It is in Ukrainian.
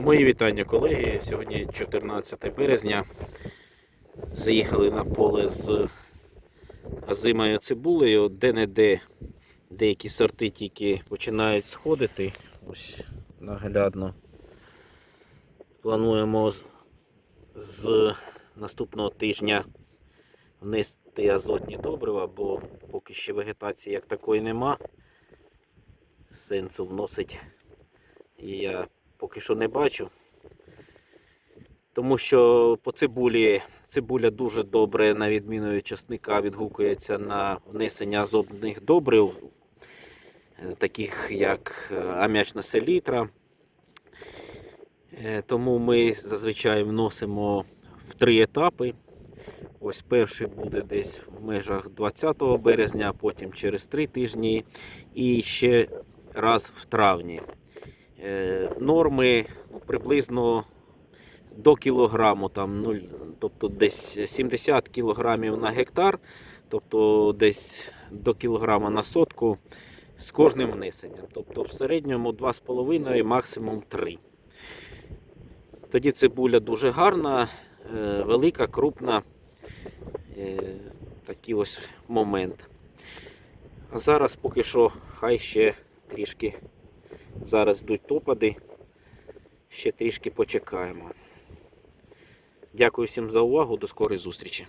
Мої вітання, колеги. Сьогодні 14 березня. Заїхали на поле з озимою цибулею, де-не-де деякі сорти тільки починають сходити. Ось наглядно. Плануємо з- наступного тижня внести азотні добрива, бо поки ще вегетації як такої нема. Сенсу вносить і я поки що не бачу. Тому що по цибулі цибуля дуже добре, на відміну від часника, відгукується на внесення азотних добрив, е, таких як е, ам'ячна селітра. Е, Тому ми зазвичай вносимо в три етапи. Ось перший буде десь в межах 20 березня, потім через три тижні і ще раз в травні. Е, Норми ну, приблизно до кілограму, там, нуль, тобто десь 70 кілограмів на гектар, тобто десь до кілограма на сотку з кожним внесенням. Тобто в середньому 2,5, максимум 3. Тоді цибуля дуже гарна, е, велика, крупна. Е, Такий ось момент. А зараз поки що хай ще трішки. Зараз йдуть топади. Ще трішки почекаємо. Дякую всім за увагу. До скорої зустрічі.